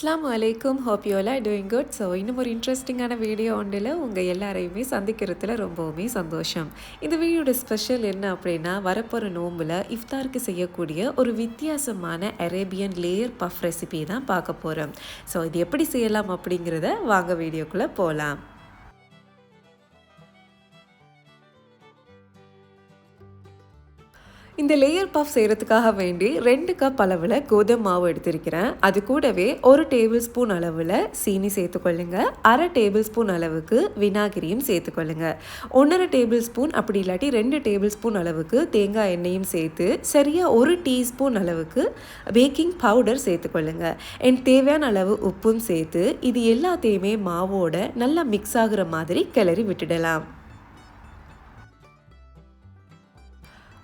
அஸ்லாம் வலைக்கும் hope you all doing good so இன்னும் ஒரு இன்ட்ரெஸ்டிங்கான வீடியோ ஒன்றில் உங்கள் எல்லாரையுமே சந்திக்கிறதுல ரொம்பவுமே சந்தோஷம். இந்த வீடியோட ஸ்பெஷல் என்ன அப்படின்னா வரப்போகிற நோம்பில் இஃப்தாருக்கு செய்யக்கூடிய ஒரு வித்தியாசமான அரேபியன் லேயர் பஃப் ரெசிபி தான் பார்க்க போகிறோம் ஸோ இது எப்படி செய்யலாம் அப்படிங்கிறத வாங்க வீடியோக்குள்ளே போகலாம் இந்த லேயர் பஃப் செய்கிறதுக்காக வேண்டி ரெண்டு கப் அளவில் கோதுமை மாவு எடுத்திருக்கிறேன். அது கூடவே ஒரு டேபிள் ஸ்பூன் அளவில் சீனி சேர்த்துக்கொள்ளுங்க அரை டேபிள் ஸ்பூன் அளவுக்கு வினாகிரியும் சேர்த்துக்கொள்ளுங்க ஒன்றரை டேபிள் ஸ்பூன் அப்படி இல்லாட்டி ரெண்டு டேபிள் ஸ்பூன் அளவுக்கு தேங்காய் எண்ணெயும் சேர்த்து சரியாக ஒரு டீஸ்பூன் அளவுக்கு பேக்கிங் பவுடர் சேர்த்துக்கொள்ளுங்க என் தேவையான அளவு உப்பும் சேர்த்து இது எல்லாத்தையுமே மாவோட நல்லா மிக்ஸ் ஆகுற மாதிரி கிளறி விட்டுடலாம்.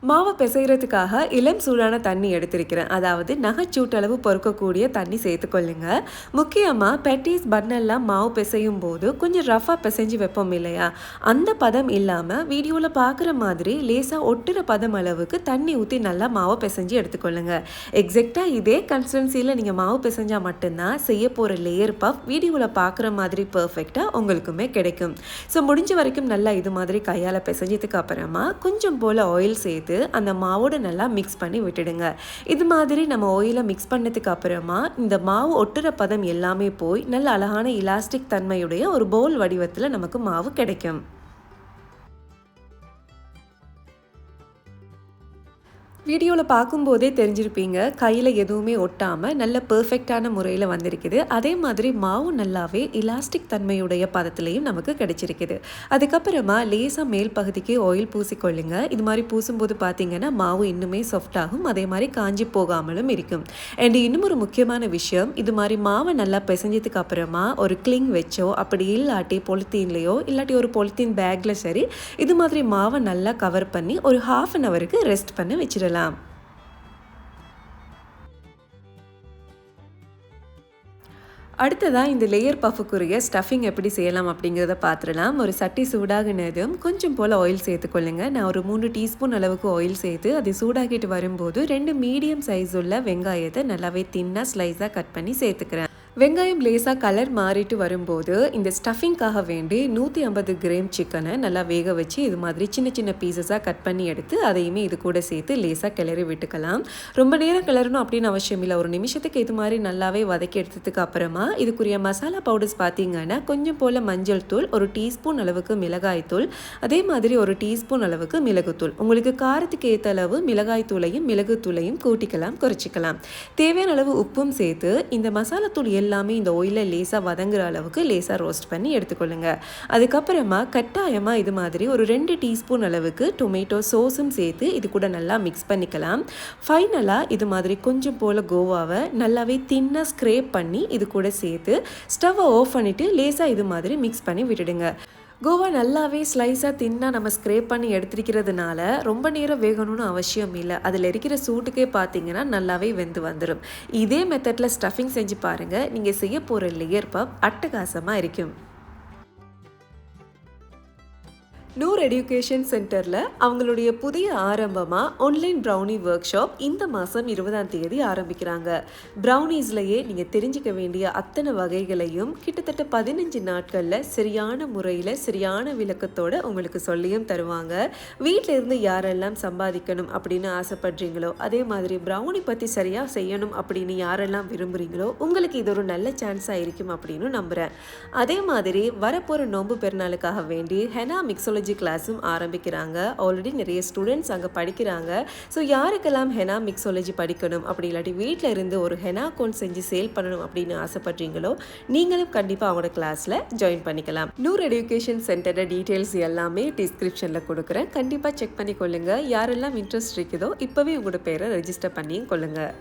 மாவை பிசைகிறதுக்காக இளம் சூடான தண்ணி எடுத்திருக்கிறேன். அதாவது நகைச்சூட்டளவு பொறுக்கக்கூடிய தண்ணி சேர்த்துக்கொள்ளுங்க முக்கியமாக பெட்டிஸ் பன்னெல்லாம் மாவு பிசையும் போது கொஞ்சம் ரஃபாக பிசைஞ்சு வைப்போம் இல்லையா? அந்த பதம் இல்லாமல் வீடியோவில் பார்க்குற மாதிரி லேசாக ஒட்டுற பதம் அளவுக்கு தண்ணி ஊற்றி நல்லா மாவை பிசைஞ்சு எடுத்துக்கொள்ளுங்க எக்ஸாக்டாக இதே கன்சிஸ்டன்சியில் நீங்கள் மாவு பிசைஞ்சால் மட்டும்தான் செய்ய போகிற லேயர் பஃப் வீடியோவில் பார்க்குற மாதிரி பர்ஃபெக்டாக உங்களுக்குமே கிடைக்கும். ஸோ முடிஞ்ச வரைக்கும் நல்லா இது மாதிரி கையால் பிசைஞ்சதுக்கு அப்புறமா கொஞ்சம் போல் ஆயில் சேர்த்து அந்த மாவோட நல்லா மிக்ஸ் பண்ணி விட்டுடுங்க. இது மாதிரி நம்ம ஆயிலை மிக்ஸ் பண்ணதுக்கு அப்புறமா இந்த மாவு ஒட்டுற பதம் எல்லாமே போய் நல்ல அழகான இலாஸ்டிக் தன்மையுடைய ஒரு போல் வடிவத்தில் நமக்கு மாவு கிடைக்கும். வீடியோவில் பார்க்கும்போதே தெரிஞ்சிருப்பீங்க கையில் எதுவுமே ஒட்டாமல் நல்ல பர்ஃபெக்டான முறையில் வந்திருக்குது. அதே மாதிரி மாவு நல்லாவே இலாஸ்டிக் தன்மையுடைய பதத்துலேயும் நமக்கு கிடைச்சிருக்குது. அதுக்கப்புறமா லேசாக மேல் பகுதிக்கு ஆயில் பூசிக்கொள்ளுங்க. இது மாதிரி பூசும்போது பார்த்தீங்கன்னா மாவு இன்னுமே சாஃப்டாகும் அதே மாதிரி காஞ்சி போகாமலும் இருக்கும். அண்ட் இன்னும் ஒரு முக்கியமான விஷயம் இது மாதிரி மாவை நல்லா பிசைஞ்சதுக்கு அப்புறமா ஒரு கிளிங் வச்சோ அப்படி இல்லாட்டி பொலித்தீன்லேயோ இல்லாட்டி ஒரு பொலித்தீன் பேக்கில் சரி இது மாதிரி மாவை நல்லா கவர் பண்ணி ஒரு ஹாஃப் அன் ஹவருக்கு ரெஸ்ட் பண்ண வச்சிடலாம். செய்யலாம் அடுத்ததாக இந்த லேயர் பஃபுக்குரிய ஸ்டஃபிங் எப்படி செய்யலாம் அப்படிங்கிறத பார்த்துடலாம். ஒரு சட்டி சூடாகினதும் கொஞ்சம் போல் ஆயில் சேர்த்துக்கொள்ளுங்க நான் ஒரு மூணு டீஸ்பூன் அளவுக்கு ஆயில் சேர்த்து அது சூடாகிட்டு வரும்போது ரெண்டு மீடியம் சைஸ் உள்ள வெங்காயத்தை நல்லாவே தின்னாக ஸ்லைஸாக கட் பண்ணி சேர்த்துக்கிறேன். வெங்காயம் லேசாக கலர் மாறிட்டு வரும்போது இந்த ஸ்டஃபிங்காக வேண்டி நூற்றி ஐம்பது கிராம் சிக்கனை நல்லா வேக வச்சு இது மாதிரி சின்ன சின்ன பீசஸாக கட் பண்ணி எடுத்து அதையுமே இது கூட சேர்த்து லேசாக கிளறி விட்டுக்கலாம். ரொம்ப நேரம் கிளறணும் அப்படின்னு அவசியம் இல்லை. ஒரு நிமிஷத்துக்கு இது மாதிரி நல்லாவே வதக்கி எடுத்ததுக்கு அப்புறமா இதுக்குரிய மசாலா பவுடர்ஸ் பார்த்தீங்கன்னா கொஞ்சம் போல் மஞ்சள் தூள் ஒரு டீஸ்பூன் அளவுக்கு மிளகாய் தூள் அதே மாதிரி ஒரு டீஸ்பூன் அளவுக்கு மிளகுத்தூள் உங்களுக்கு காரத்துக்கு ஏற்ற அளவு மிளகாய் தூளையும் மிளகுத்தூளையும் கூட்டிக்கலாம் குறைச்சிக்கலாம். தேவையான அளவு உப்பும் சேர்த்து இந்த மசாலா தூள் எல்லாமே இந்த ஒயிலில் லேசாக வதங்குற அளவுக்கு லேசாக ரோஸ்ட் பண்ணி எடுத்துக்கொள்ளுங்க. அதுக்கப்புறமா கட்டாயமாக இது மாதிரி ஒரு ரெண்டு டீஸ்பூன் அளவுக்கு டொமேட்டோ சோஸும் சேர்த்து இது கூட நல்லா மிக்ஸ் பண்ணிக்கலாம். ஃபைனலாக இது மாதிரி கொஞ்சம் போல் கோவாவை நல்லாவே தின்னாக ஸ்க்ரேப் பண்ணி இது கூட சேர்த்து ஸ்டவ்வை ஆஃப் பண்ணிவிட்டு லேசாக இது மாதிரி மிக்ஸ் பண்ணி விட்டுடுங்க. கோவா நல்லாவே ஸ்லைஸாக தின்னாக நம்ம ஸ்க்ரேப் பண்ணி எடுத்துருக்கிறதுனால ரொம்ப நேரம் வேகணும்னு அவசியம் இல்லை. அதில் இருக்கிற சூட்டுக்கே பார்த்தீங்கன்னா நல்லாவே வெந்து வந்துடும் இதே மெத்தடில் ஸ்டஃபிங் செஞ்சு பாருங்கள் நீங்கள் செய்ய போகிற லேயர் பப் அட்டகாசமாக இருக்கும். நூர் எடியூகேஷன் சென்டரில் அவங்களுடைய புதிய ஆரம்பமாக ஆன்லைன் ப்ரௌனி ஒர்க் ஷாப் இந்த மாதம் இருபதாம் தேதி ஆரம்பிக்கிறாங்க. ப்ரௌனீஸ்லையே நீங்கள் தெரிஞ்சிக்க வேண்டிய அத்தனை வகைகளையும் கிட்டத்தட்ட பதினஞ்சு நாட்களில் சரியான முறையில் சரியான விளக்கத்தோடு உங்களுக்கு சொல்லியும் தருவாங்க. வீட்டில் இருந்து யாரெல்லாம் சம்பாதிக்கணும் அப்படின்னு ஆசைப்படுறீங்களோ அதே மாதிரி ப்ரௌனி பற்றி சரியாக செய்யணும் அப்படின்னு யாரெல்லாம் விரும்புகிறீங்களோ உங்களுக்கு இது ஒரு நல்ல சான்ஸாக இருக்கும் அப்படின்னு நம்புகிறேன் அதே மாதிரி வரப்போகிற நோன்பு பெருநாளுக்காக வேண்டி ஹெனா மிக்ஸோலஜி மிக்ஸாலஜி கிளாஸும் ஆரம்பிக்கிறாங்க. ஆல்ரெடி நிறைய ஸ்டூடெண்ட்ஸ் அங்கே படிக்கிறாங்க. ஸோ யாருக்கெல்லாம் ஹெனா மிக்ஸாலஜி படிக்கணும் அப்படி இல்லாட்டி வீட்டில் இருந்து ஒரு ஹெனா கோன் செஞ்சு சேல் பண்ணணும் அப்படின்னு ஆசைப்படுறீங்களோ நீங்களும் கண்டிப்பாக அவங்களோட கிளாஸில் ஜாயின் பண்ணிக்கலாம். நூறு எஜுகேஷன் சென்டரோட டீட்டெயில்ஸ் எல்லாமே டிஸ்கிரிப்ஷனில் கொடுக்குறேன். கண்டிப்பாக செக் பண்ணி கொள்ளுங்கள் யாரெல்லாம் இன்ட்ரெஸ்ட் இருக்குதோ இப்போவே உங்களோட பேரை ரெஜிஸ்டர் பண்ணியும் கொள்ளுங்கள்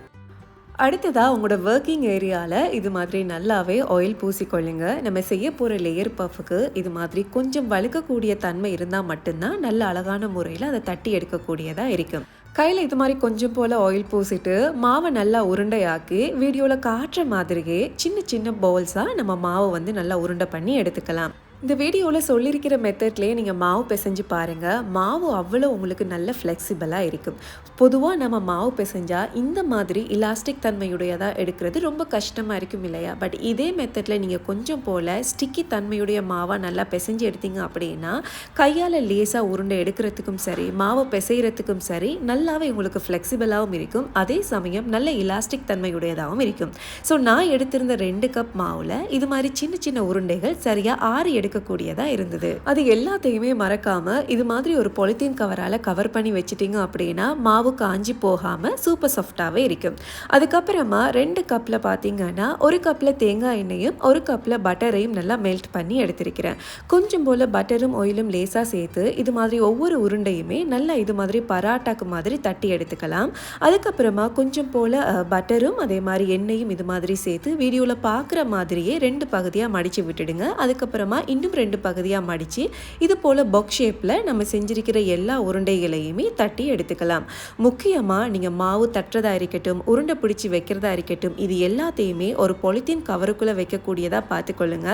அடுத்ததாக உங்களோட ஒர்க்கிங் ஏரியாவில் இது மாதிரி நல்லாவே ஆயில் பூசிக்கொள்ளுங்க. நம்ம செய்ய போகிற லேயர் பஃபுக்கு இது மாதிரி கொஞ்சம் வழுக்கக்கூடிய தன்மை இருந்தால் மட்டும்தான் நல்ல அழகான முறையில் அதை தட்டி எடுக்கக்கூடியதாக இருக்கும். கையில் இது மாதிரி கொஞ்சம் போல் ஆயில் பூசிட்டு மாவை நல்லா உருண்டையாக்கி வீடியோவில் காட்டுற மாதிரியே சின்ன சின்ன பவுல்ஸாக நம்ம மாவை வந்து நல்லா உருண்டை பண்ணி எடுத்துக்கலாம். இந்த வீடியோவில் சொல்லியிருக்கிற மெத்தட்லேயே நீங்கள் மாவு பிசைஞ்சு பாருங்கள் மாவு அவ்வளோ உங்களுக்கு நல்ல ஃப்ளெக்சிபிளாக இருக்கும். பொதுவாக நம்ம மாவு பிசைஞ்சால் இந்த மாதிரி இலாஸ்டிக் தன்மையுடையதாக எடுக்கிறது ரொம்ப கஷ்டமாக இருக்கும் இல்லையா? பட் இதே மெத்தடில் நீங்கள் கொஞ்சம் போல் ஸ்டிக்கி தன்மையுடைய மாவாக நல்லா பிசைஞ்சு எடுத்தீங்க அப்படின்னா கையால் லேசாக உருண்டை எடுக்கிறதுக்கும் சரி மாவை பிசைகிறதுக்கும் சரி நல்லாவே உங்களுக்கு ஃப்ளெக்சிபிளாகவும் இருக்கும். அதே சமயம் நல்ல இலாஸ்டிக் தன்மையுடையதாகவும் இருக்கும். ஸோ நான் எடுத்திருந்த ரெண்டு கப் மாவில் இது மாதிரி சின்ன சின்ன உருண்டைகள் சரியாக ஆறு எடுக்கக்கூடியதாக இருந்தது. அது எல்லாத்தையுமே மறக்காமல் இது மாதிரி ஒரு பொலித்தீன் கவரால் கவர் பண்ணி வச்சிட்டிங்க அப்படின்னா மாவு காஞ்சி போகாமல் சூப்பர் சாஃப்டாகவே இருக்கும். அதுக்கப்புறமா ரெண்டு கப்பில் பார்த்தீங்கன்னா ஒரு கப்பில் தேங்காய் எண்ணெயும் ஒரு கப்பில் பட்டரையும் நல்லா மெல்ட் பண்ணி எடுத்திருக்கிறேன். கொஞ்சம் போல் பட்டரும் ஆயிலும் லேசாக சேர்த்து இது மாதிரி ஒவ்வொரு உருண்டையுமே நல்லா இது மாதிரி பராட்டாக்கு மாதிரி தட்டி எடுத்துக்கலாம். அதுக்கப்புறமா கொஞ்சம் போல் பட்டரும் அதே மாதிரி எண்ணெயும் இது மாதிரி சேர்த்து வீடியோவில் பார்க்குற மாதிரியே ரெண்டு பகுதியாக மடித்து விட்டுடுங்க. அதுக்கப்புறமா இன்னும் ரெண்டு பகுதியாக மடித்து இது போல் பொக் ஷேப்பில் நம்ம செஞ்சிருக்கிற எல்லா உருண்டைகளையுமே தட்டி எடுத்துக்கலாம். முக்கியமாக நீங்கள் மாவு தட்டுறதா இருக்கட்டும் உருண்டை பிடிச்சி வைக்கிறதா இருக்கட்டும் இது எல்லாத்தையுமே ஒரு பொலித்தீன் கவருக்குள்ளே வைக்கக்கூடியதாக பார்த்துக்கொள்ளுங்க.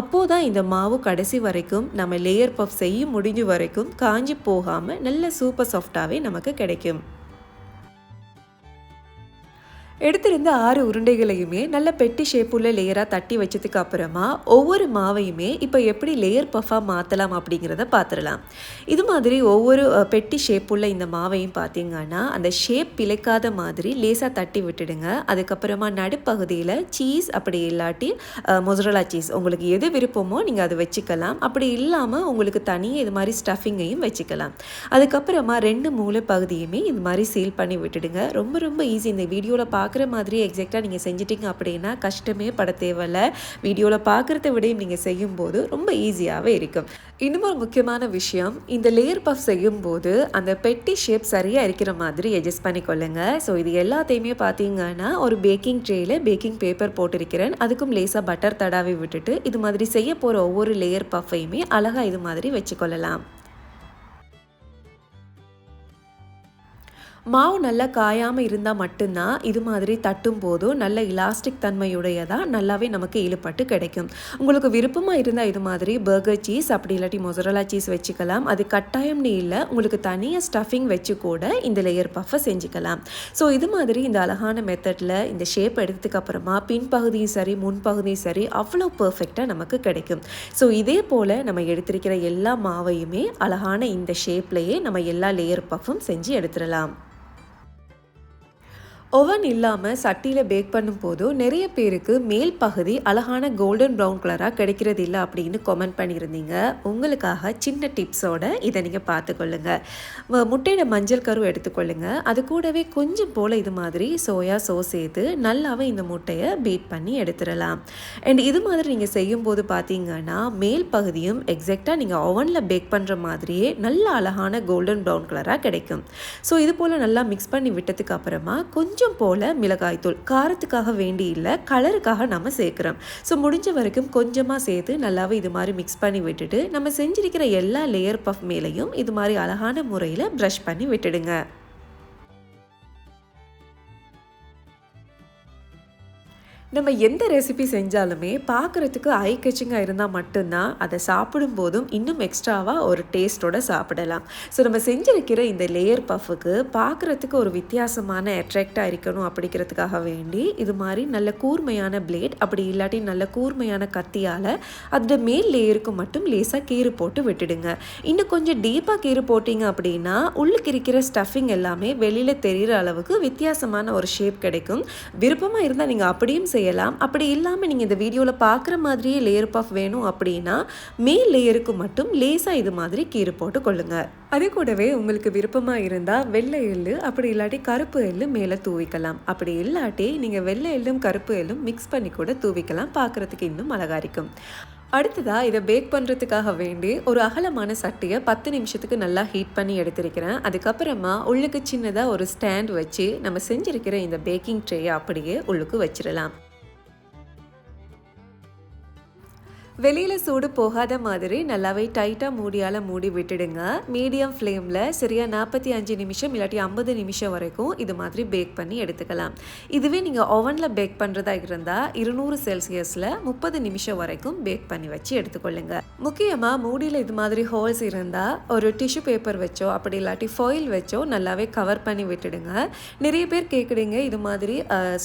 அப்போது தான் இந்த மாவு கடைசி வரைக்கும் நம்ம லேயர் பஃப் செய்ய முடிஞ்ச வரைக்கும் காஞ்சி போகாமல் நல்ல சூப்பர் சாஃப்டாகவே நமக்கு கிடைக்கும். எடுத்திருந்த ஆறு உருண்டைகளையுமே நல்ல பெட்டி ஷேப்புள்ள லேயராக தட்டி வச்சதுக்கு அப்புறமா ஒவ்வொரு மாவையுமே இப்போ எப்படி லேயர் பஃபாக மாற்றலாம் அப்படிங்கிறத பார்த்துடலாம் இது மாதிரி ஒவ்வொரு பெட்டி ஷேப்புள்ள இந்த மாவையும் பார்த்தீங்கன்னா அந்த ஷேப் பிழைக்காத மாதிரி லேசாக தட்டி விட்டுடுங்க. அதுக்கப்புறமா நடுப்பகுதியில் சீஸ் அப்படி இல்லாட்டி மொசரலா சீஸ் உங்களுக்கு எது விருப்பமோ நீங்கள் அதை வச்சுக்கலாம். அப்படி இல்லாமல் உங்களுக்கு தனியாக இது மாதிரி ஸ்டஃபிங்கையும் வச்சுக்கலாம். அதுக்கப்புறமா ரெண்டு மூளை பகுதியுமே இது மாதிரி சீல் பண்ணி விட்டுடுங்க. ரொம்ப ரொம்ப ஈஸி இந்த வீடியோவில் பார்க்க பார்க்குற மாதிரி எக்ஸாக்டாக நீங்கள் செஞ்சிட்டிங்க அப்படின்னா கஷ்டமே பட தேவையில்ல. வீடியோவில் பார்க்குறத விடையும் நீங்கள் செய்யும்போது ரொம்ப ஈஸியாகவே இருக்கும். இன்னும் ஒரு முக்கியமான விஷயம் இந்த லேயர் பஃப் செய்யும்போது அந்த பெட்டி ஷேப் சரியாக இருக்கிற மாதிரி அட்ஜஸ்ட் பண்ணிக்கொள்ளுங்க. ஸோ இது எல்லாத்தையுமே பார்த்தீங்கன்னா ஒரு பேக்கிங் ட்ரேயில் பேக்கிங் பேப்பர் போட்டிருக்கிறேன். அதுக்கும் லேசாக பட்டர் தடாவி விட்டுட்டு இது மாதிரி செய்ய போகிற ஒவ்வொரு லேயர் பஃப்பையுமே அழகாக இது மாதிரி வச்சுக்கொள்ளலாம். மாவு நல்லா காயாமல் இருந்தால் மட்டும்தான் இது மாதிரி தட்டும் போதும் நல்ல இலாஸ்டிக் தன்மையுடையதாக நல்லாவே நமக்கு இழுப்பட்டு கிடைக்கும். உங்களுக்கு விருப்பமாக இருந்தால் இது மாதிரி பர்கர் சீஸ் அப்படி இல்லாட்டி மொசரலா சீஸ் வச்சுக்கலாம். அது கட்டாயம்னு இல்லை உங்களுக்கு தனியாக ஸ்டஃபிங் வச்சு கூட இந்த லேயர் பஃபை செஞ்சுக்கலாம். ஸோ இது மாதிரி இந்த அழகான மெத்தடில் இந்த ஷேப் எடுத்ததுக்கு அப்புறமா பின்பகுதியும் சரி முன்பகுதியும் சரி அவ்வளோ பர்ஃபெக்டாக நமக்கு கிடைக்கும். ஸோ இதே போல் நம்ம எடுத்திருக்கிற எல்லா மாவையுமே அழகான இந்த ஷேப்லேயே நம்ம எல்லா லேயர் பஃபும் செஞ்சு எடுத்துடலாம். ஓவன் இல்லாமல் சட்டியில் பேக் பண்ணும்போதும் நிறைய பேருக்கு மேல் பகுதி அழகான கோல்டன் ப்ரௌன் கலராக கிடைக்கிறது இல்லை அப்படின்னு கமெண்ட் பண்ணியிருந்தீங்க. உங்களுக்காக சின்ன டிப்ஸோட இதை நீங்கள் பார்த்துக்கொள்ளுங்க. முட்டையோட மஞ்சள் கரு எடுத்துக்கொள்ளுங்க. அது கூடவே கொஞ்சம் போல் இது மாதிரி சோயா சோஸ் சேர்த்து நல்லாவே இந்த முட்டையை பீட் பண்ணி எடுத்துடலாம். அண்ட் இது மாதிரி நீங்கள் செய்யும்போது பார்த்தீங்கன்னா மேல் பகுதியும் எக்ஸாக்டாக நீங்கள் ஓவனில் பேக் பண்ணுற மாதிரியே நல்ல அழகான கோல்டன் ப்ரௌன் கலராக கிடைக்கும். ஸோ இது போல் நல்லா மிக்ஸ் பண்ணி விட்டதுக்கு அப்புறமா கொஞ்சம் கொஞ்சம் போல் மிளகாய்த்தூள் காரத்துக்காக வேண்டி இல்லை கலருக்காக நம்ம சேர்க்குறோம். ஸோ முடிஞ்ச வரைக்கும் கொஞ்சமாக சேர்த்து நல்லாவே இது மாதிரி மிக்ஸ் பண்ணி விட்டுட்டு நம்ம செஞ்சிருக்கிற எல்லா லேயர் பஃப் மேலேயும் இது மாதிரி அழகான முறையில் ப்ரஷ் பண்ணி விட்டுடுங்க. நம்ம எந்த ரெசிபி செஞ்சாலுமே பார்க்குறதுக்கு ஐ கச்சிங்காக இருந்தால் மட்டும்தான் அதை சாப்பிடும்போதும் இன்னும் எக்ஸ்ட்ராவாக ஒரு டேஸ்ட்டோட சாப்பிடலாம். ஸோ நம்ம செஞ்சிருக்கிற இந்த லேயர் பஃபுக்கு பார்க்குறதுக்கு ஒரு வித்தியாசமான அட்ராக்டாக இருக்கணும் அப்படிங்கிறதுக்காக வேண்டி இது மாதிரி நல்ல கூர்மையான பிளேட் அப்படி இல்லாட்டி நல்ல கூர்மையான கத்தியால் அதோட மேல் லேயருக்கு மட்டும் லேசாக கீறு போட்டு விட்டுடுங்க. இன்னும் கொஞ்சம் டீப்பாக கீறு போட்டிங்க அப்படின்னா உள்ளுக்கு இருக்கிற ஸ்டஃபிங் எல்லாமே வெளியில் தெரிகிற அளவுக்கு வித்தியாசமான ஒரு ஷேப் கிடைக்கும். விருப்பமாக இருந்தால் நீங்கள் அப்படியும் செய்யலாம். அப்படி இல்லாமல் நீங்கள் இந்த வீடியோவில் பார்க்குற மாதிரியே லேயர் பஃப் வேணும் அப்படின்னா மேல் லேயருக்கு மட்டும் லேசாக இது மாதிரி கீறு போட்டு கொள்ளுங்க. அதே கூடவே உங்களுக்கு விருப்பமாக இருந்தால் வெள்ளை எள்ளு அப்படி இல்லாட்டி கருப்பு எள்ளு மேலே தூவிக்கலாம். அப்படி இல்லாட்டி நீங்கள் வெள்ளை எள்ளும் கருப்பு எள்ளும் மிக்ஸ் பண்ணி கூட தூவிக்கலாம். பார்க்குறதுக்கு இன்னும் அழகாக இருக்கும் அடுத்ததாக இதை பேக் பண்ணுறதுக்காக வேண்டி ஒரு அகலமான சட்டியை பத்து நிமிஷத்துக்கு நல்லா ஹீட் பண்ணி எடுத்திருக்கிறேன். அதுக்கப்புறமா உள்ளுக்கு சின்னதாக ஒரு ஸ்டாண்ட் வச்சு நம்ம செஞ்சிருக்கிற இந்த பேக்கிங் ட்ரேயை அப்படியே உள்ளுக்கு வச்சிடலாம் வெளியில் சூடு போகாத மாதிரி நல்லாவே டைட்டாக மூடியால் மூடி விட்டுடுங்க. மீடியம் ஃப்ளேமில் சரியாக நாற்பத்தி அஞ்சு நிமிஷம் இல்லாட்டி ஐம்பது நிமிஷம் வரைக்கும் இது மாதிரி பேக் பண்ணி எடுத்துக்கலாம். இதுவே நீங்கள் ஓவனில் பேக் பண்ணுறதா இருந்தால் இருநூறு செல்சியஸில் முப்பது நிமிஷம் வரைக்கும் பேக் பண்ணி வச்சு எடுத்துக்கொள்ளுங்க. முக்கியமாக மூடியில் இது மாதிரி ஹோல்ஸ் இருந்தால் ஒரு டிஷ்யூ பேப்பர் வச்சோ அப்படி இல்லாட்டி ஃபாயில் வச்சோ நல்லாவே கவர் பண்ணி விட்டுடுங்க. நிறைய பேர் கேட்குறீங்க இது மாதிரி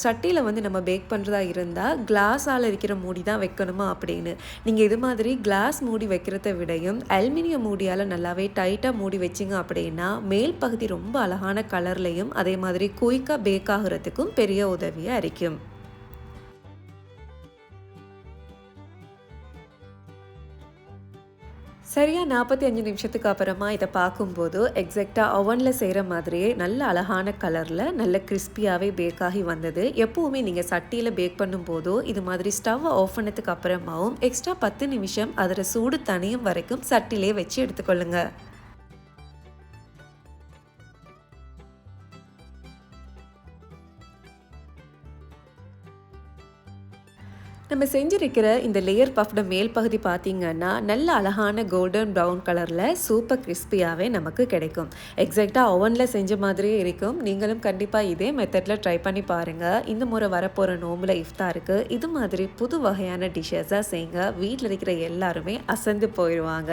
சட்டியில் வந்து நம்ம பேக் பண்ணுறதா இருந்தால் கிளாஸால் இருக்கிற மூடி தான் வைக்கணுமா அப்படின்னு. நீங்கள் இது மாதிரி கிளாஸ் மூடி வைக்கிறத விடையும் அலுமினியம் மூடியால் நல்லாவே டைட்டாக மூடி வச்சிங்க அப்படின்னா மேல் பகுதி ரொம்ப அழகான கலர்லையும் அதே மாதிரி குயிக்காக பேக் ஆகிறதுக்கும் பெரிய உதவியாக இருக்கும் சரியாக நாற்பத்தி அஞ்சு நிமிஷத்துக்கு அப்புறமா இதை பார்க்கும்போது எக்ஸாக்டாக அவனில் செய்கிற மாதிரியே நல்ல அழகான கலரில் நல்ல கிறிஸ்பியாகவே பேக் ஆகி வந்தது. எப்போவுமே நீங்கள் சட்டியில் பேக் பண்ணும்போதோ இது மாதிரி ஸ்டவ் ஆஃப் பண்ணதுக்கு அப்புறமாவும் எக்ஸ்ட்ரா பத்து நிமிஷம் அதில் சூடு தனியும் வரைக்கும் சட்டிலே வச்சு எடுத்துக்கொள்ளுங்கள் நம்ம செஞ்சிருக்கிற இந்த லேயர் பஃப்ட மேல் பகுதி பார்த்தீங்கன்னா நல்ல அழகான கோல்டன் ப்ரௌன் கலரில் சூப்பர் கிறிஸ்பியாகவே நமக்கு கிடைக்கும். எக்ஸாக்டாக ஓவனில் செஞ்ச மாதிரியே இருக்கும். நீங்களும் கண்டிப்பாக இதே மெத்தடில் ட்ரை பண்ணி பாருங்கள் இந்த முறை வரப்போகிற நோம்பில் இஃப்தாருக்கு இது மாதிரி புது வகையான டிஷ்ஷஸாக செய்யுங்க வீட்டில் இருக்கிற எல்லாருமே அசந்து போயிடுவாங்க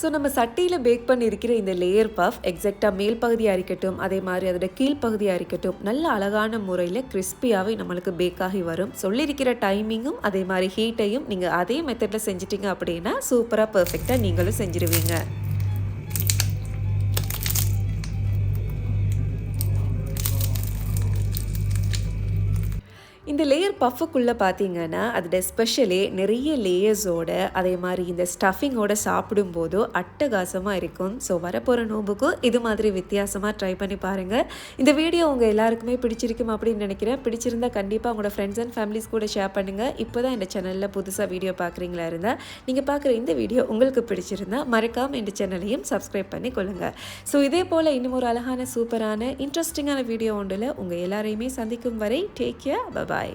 ஸோ நம்ம சட்டியில் பேக் பண்ணியிருக்கிற இந்த லேயர் பஃப் எக்ஸாக்டாக மேல் பகுதியாக இருக்கட்டும் அதே மாதிரி அதோட கீழ்ப்பகுதியாக இருக்கட்டும் நல்ல அழகான முறையில் கிறிஸ்பியாகவே நம்மளுக்கு பேக் ஆகி வரும். சொல்லியிருக்கிற டைமிங்கும் அதே மாதிரி ஹீட்டையும் நீங்கள் அதே மெத்தடில் செஞ்சிட்டிங்க அப்படின்னா சூப்பராக பர்ஃபெக்டாக நீங்களும் செஞ்சுருவீங்க. பஃப்புக்குள்ளே பார்த்தீங்கன்னா அதோட ஸ்பெஷலே நிறைய லேயர்ஸோட அதே மாதிரி இந்த ஸ்டஃபிங்கோட சாப்பிடும்போது அட்டகாசமாக இருக்கும். ஸோ வரப்போகிற நோம்புக்கும் இது மாதிரி வித்தியாசமாக ட்ரை பண்ணி பாருங்கள் இந்த வீடியோ உங்கள் எல்லாருக்குமே பிடிச்சிருக்கும் அப்படின்னு நினைக்கிறேன். பிடிச்சிருந்தா கண்டிப்பாக உங்களோட ஃப்ரெண்ட்ஸ் அண்ட் ஃபேமிலிஸ் கூட ஷேர் பண்ணுங்கள் இப்போ தான் இந்த சேனலில் புதுசாக வீடியோ பார்க்குறீங்களா இருந்தால் நீங்கள் பார்க்குற இந்த வீடியோ உங்களுக்கு பிடிச்சிருந்தா மறக்காமல் இந்த சேனலையும் சப்ஸ்கிரைப் பண்ணி கொள்ளுங்கள் ஸோ இதே போல் இன்னும் ஒரு அழகான சூப்பரான இன்ட்ரெஸ்டிங்கான வீடியோ ஒன்றில் உங்கள் எல்லாரையுமே சந்திக்கும் வரை டேக் கேர் பபாய்